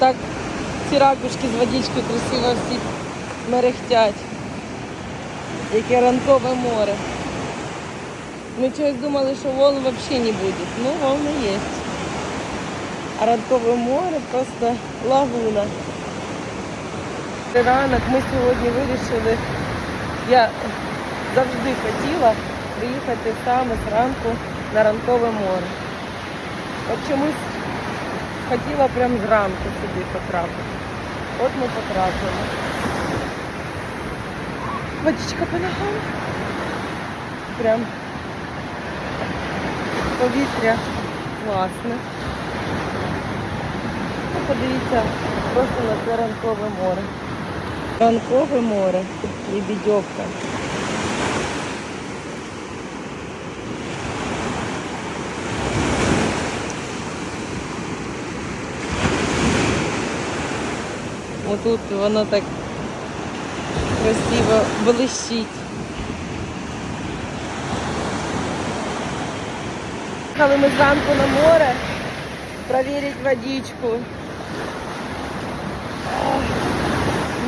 Так ці ракушки з водичкою красиво всі мерехтять. Яке ранкове море. Ми чогось думали, що волн взагалі не буде. Ну, волни є. А ранкове море просто лагуна. Ранок ми сьогодні вирішили, я завжди хотіла приїхати саме зранку на ранкове море. От чомусь хотіла прямо зранку сюди потрапити. От ми потрапили. Водичка по ногам. Прям повітря класне. Ну, Подивіться просто на це ранкове море. Ранкове море, Лебедівка. Отут воно так красиво блищить. Їхали ми зранку на море провірити водичку.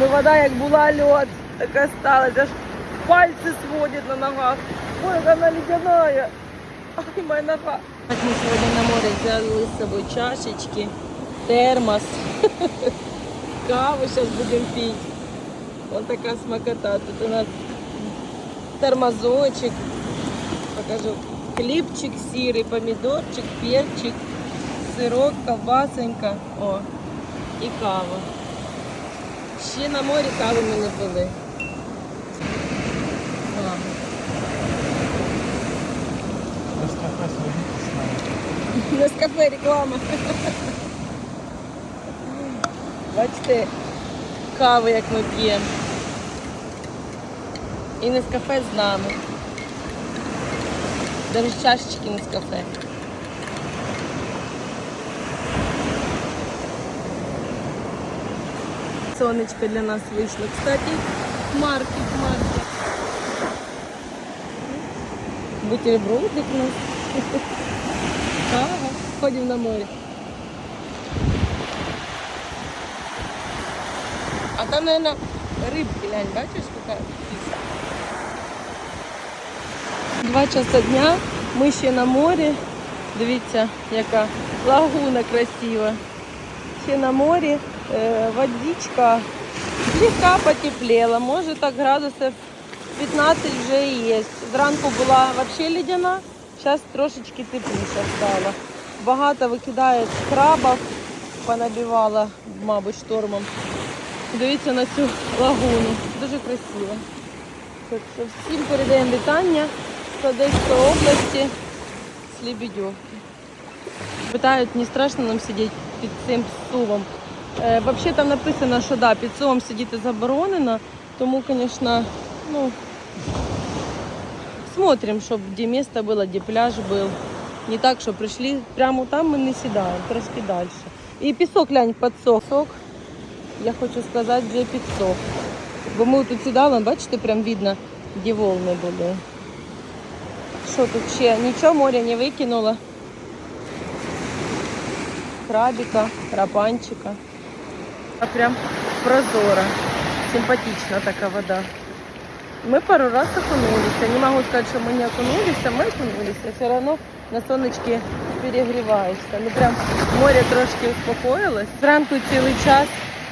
Ну вода як була льод, так осталась, аж пальці сводять на ногах. Ой, вона ледяная. Ай, моя нога. Так ми сьогодні на море взяли з собою чашечки, термос. Каву зараз будемо пити. Ось така смакота. Тут у нас тормозочек. Покажу. Хлібчик сірий, помідорчик, перчик, сирок, ковбасенька. О, і кава. Ще на морі кави ми не пили. О. Нескафе реклама. Бачите, кави, як ми п'ємо. І Нескафе з кафе з нами. Навіть чашечки Нескафе. Сонечко для нас вийшло. Кстати, маркет, маркет. Бутербродик у нас. Кава. Ходимо на море. Наверное, рыбки, глянь, бачиш, яка птиця? Два часа дня, ми ще на морі. Дивіться, яка лагуна красива. Ще на морі, е, водичка слегка потеплела, може так градусів 15 вже і є. Зранку була взагалі ледяна, зараз трошечки тепліше стало. Багато викидають крабів, понабивала, мабуть, штормом. Дивіться на цю лагуну. Дуже красиво. Так що всім передаємо вітання з Одеської області з Лебедівки. Питають, не страшно нам сидіти під цим сувом. Е, Взагалі там написано, що да, під сувом сидіти заборонено, тому, звісно, ну, смотрим, щоб де місце було, де пляж був. Не так, що прийшли прямо там ми не сідаємо, трошки далі. І пісок, глянь, підсох Пісок, я хочу сказати, вже підсох. Бо ми тут сідали, бачите, прям видно, де волни були. Що тут ще? Нічого моря не викинуло. Крабика, рапанчика. А прям прозора. Симпатична така вода. Мы пару раз окунулись. Не могу сказать, что мы не окунулись, а мы окунулись. А все равно на сонечки перегріваєшся. Ну прям море трошки успокоїлось. Зранку цілий час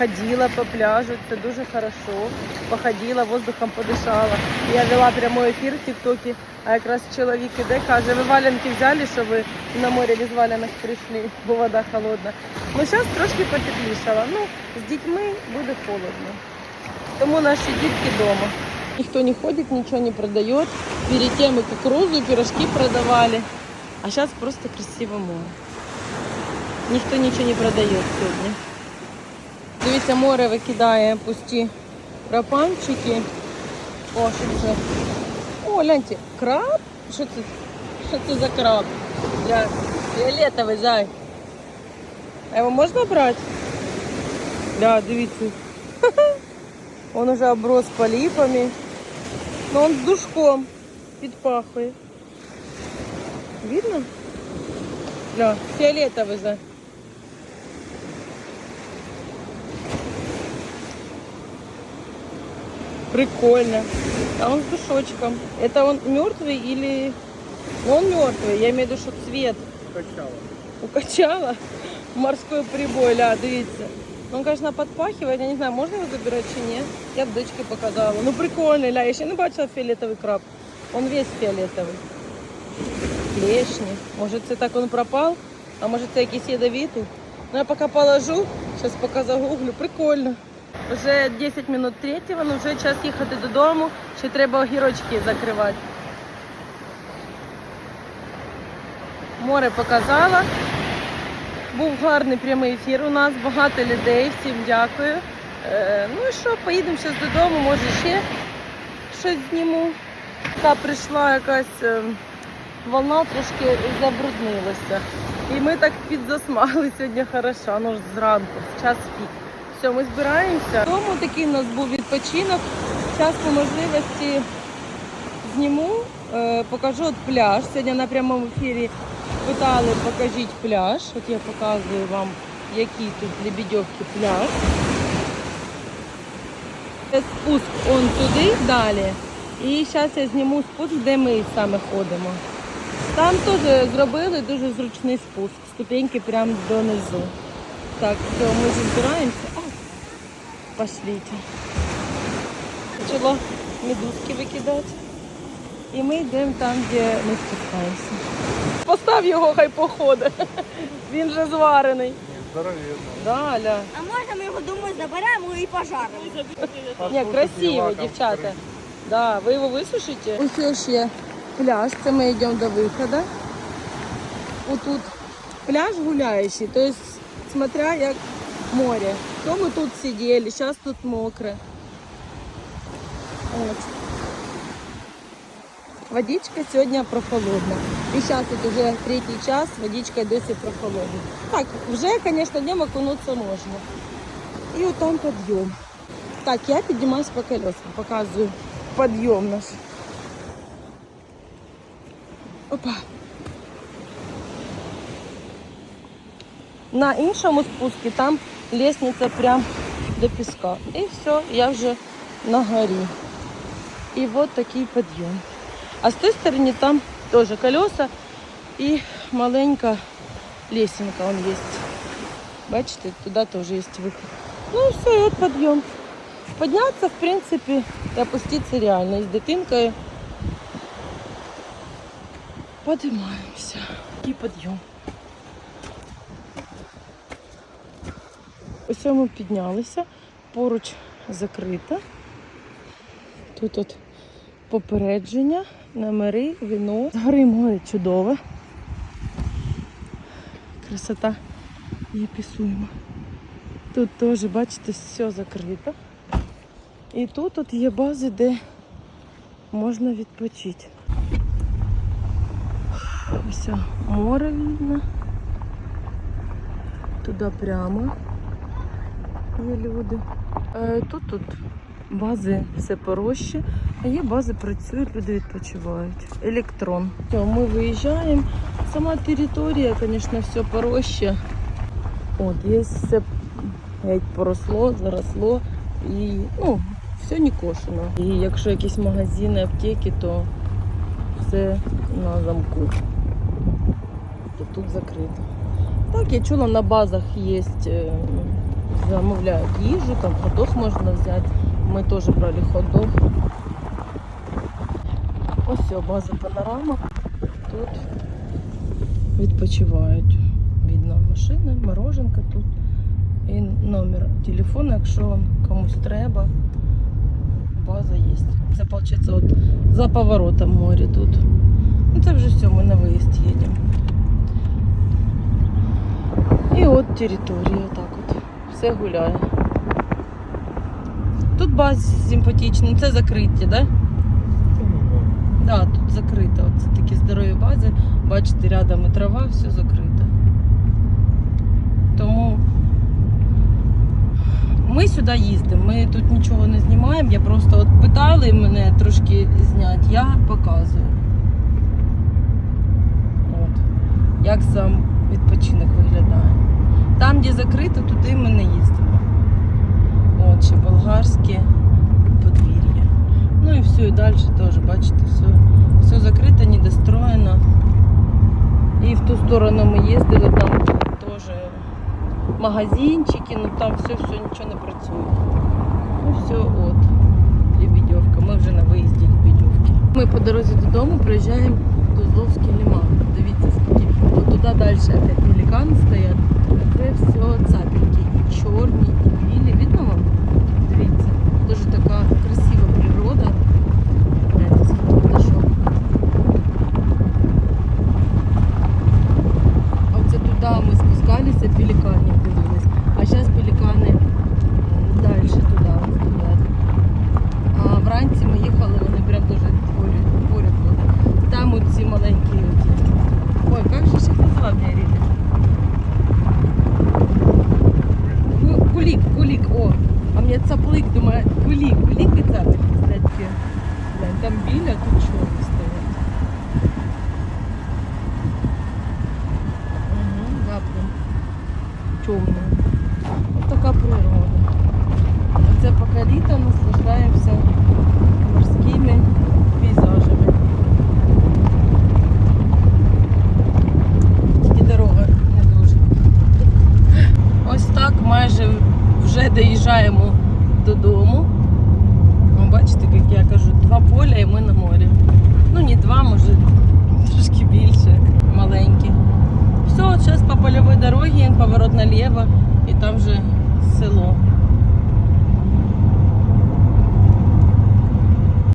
ходила по пляжу, це дуже хорошо. Походила, воздухом подишала. Я вела прямой ефір в Тіктокі, а якраз чоловік іде, каже, ви валянки взяли, що ви на море без валянок прийшли, бо вода холодна. Ну зараз трошки потеплішала. Ну, з дітьми буде холодно. Тому наші дітки вдома. Никто не ходит, ничего не продает. Перед тем и кукурузу, пирожки продавали. А сейчас просто красиво море. Ніхто нічого не продає сьогодні. Дивіться, море викидає пусті рапанчики. О, що це? О, гляньте, краб? Що це? Що це за краб? Для фіолетовий зай. А його можна брати? Да, дивіться. Он уже оброс полипами. Но он с душком підпахує. Видно? Да, фиолетовый за. Прикольно. А он с душочком. Это он мертвый или... Ну, он мертвый, я имею в виду, что цвет Качало. укачала. Морской прибой, ля, дивіться. Ну, Он, конечно, подпахивает, я не знаю, можна його забирати чи ні. Я б дочки показала. Ну прикольний, ля, я ще не бачила фіолетовий краб. Он весь фіолетовий. Клешні. Може це так он пропав, а може це якийсь ядовитий. Ну я поки положу, зараз поки загуглю. Прикольно. Вже 10 минут третього, ну вже час їхати додому. Ще треба огірочки закривати. Море показала. Був гарний прямий ефір у нас, багато людей, всім дякую. Е, ну і що, поїдемо зараз додому, може ще щось зніму. Та прийшла якась е, волна, трошки забруднилася. І ми так підзасмагли сьогодні хорошо, ну ж зранку, час пік. Все, ми збираємося. Тому такий у нас був відпочинок. Зараз по можливості зніму, е, покажу от пляж. Сьогодні на прямому ефірі питали, покажіть пляж. От я показую вам, який тут Лебедівки пляж. Це спуск он туди далі. І зараз я зніму спуск, де ми саме ходимо. Там теж зробили дуже зручний спуск. Ступеньки прямо донизу. Так, все, ми збираємося. А, пошліть. Почало медузки викидати. І ми йдемо там, де ми спускаємося. Постав його, хай походить. Він вже зварений. Здоровенно. Да, А можна ми його думаю заберемо і пожаримо? Ні, красиво, дівчата. Да, ви його висушите? Ось ще пляж, це ми йдемо до виходу. Отут пляж гуляючий, тобто, смотря як море. То ми тут сиділи, зараз тут мокре. От. Водичка сьогодні прохолодна. І зараз тут вже третій час, водичка досі прохолодна. Так, вже, звісно, днем окунутися можна. І от там підйом. Так, я піднімаюсь по колесам, показую підйом наш. Опа. На іншому спуску там лестниця прям до піска. І все, я вже на горі. І от такий підйом. А з тієї сторони там теж колеса і маленька лесенка он є. Бачите, туди теж є вихід. Ну і все, і от підйом. Подняться, в принципі, і опуститися реально. І з дитинкою подимаємося. І підйом. Ми піднялися, поруч закрита. Тут от попередження, номери, віно. З гори море чудове. Красота є пісуємо. Тут теж, бачите, все закрито. І тут от є бази, де можна відпочити. Ось море видно. Туди прямо є люди. Е, Тут тут бази все пороще, а є бази працюють, люди відпочивають. Електрон. Ми виїжджаємо. Сама територія, звісно, все пороще. От, є все геть поросло, заросло і ну, все не кошено. І якщо якісь магазини, аптеки, то все на замку. Тут закрито. Так, я чула, на базах є, е, замовляють їжу, там ходох можна взяти. Ми теж брали ходох. Ось все, база панорама. Тут відпочивають. Видно машини, мороженка тут. І номер телефону, якщо комусь треба. База є. Це виходить от за поворотом море тут. Ну це вже все, ми на виїзд їдемо. І от територія так от. Все гуляє. Тут база симпатична, це закриті? Да? Да, тут закрито. От Це такі здорові бази. Бачите, рядом і трава, все закрито. Тому ми сюди їздимо. Ми тут нічого не знімаємо. Я просто от питали мене трошки зняти, я показую. От. Як сам відпочинок виглядає. Там, де закрито, туди ми не їздимо. От ще болгарське подвір'я. Все, і далі теж, бачите, все, все закрито, недостроєно. І в ту сторону ми їздили, там теж магазинчики, ну там все-все нічого не працює. Ну все, от. Лебедівка. Ми вже на виїзді Лебедівки. Ми по дорозі додому приїжджаємо в Козловський лиман. Дивіться, скільки. От туди далі опять пелікани стоять. Це все цапельки. І чорні, і білі. Видно вам? Дивіться. Дуже така красива природа. Гляньте, скільки пташок. А Оце туди ми спускалися, пеліканів дивились. А зараз пелікани далі туди от стоять. А вранці ми їхали, вони прям дуже поряд, поряд були. Там от ці маленькі оті. Ой, як же ж їх назвав мій рідний? Ку- Кулік, кулік, о. А мені цаплик, думаю, кулік, кулік і цаплик, кстати. Глянь, Там біля, тут чорні стоять. Угу, да, прям темно. Ось така природа. Оце поки літо наслаждаємося морськими пейзажами. Тільки дорога не дуже. Ось так майже вже доїжджаємо додому. Ви бачите, як я кажу, два поля і ми на морі. Ну не два, може трошки більше, маленькі. Все, зараз по польовій дорогі, поворот наліво, і там вже